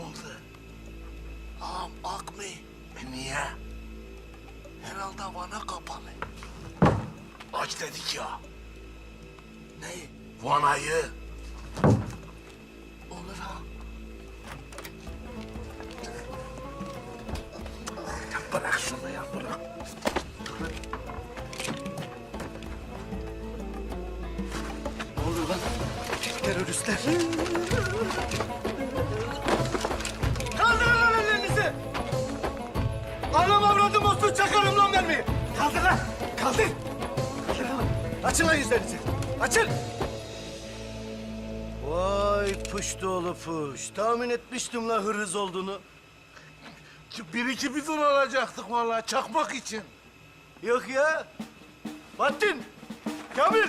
mı? E niye? Herhalde vana kapalı. Aç dedik ya. Ne? Vanayı. Olur ha. Ya bırak şunu ya bırak. Ne oluyor lan? Teröristler. Anam avradım olsun çakarım lan mermiyi! Kaldır lan! Kaldır! Kaldır lan! Açın lan yüzlerinizi! Açın! Vay puştu oğlu puş. Tahmin etmiştim la hırız olduğunu. Bir iki bidon alacaktık vallahi çakmak için. Yok ya. Bahattin! Kamil!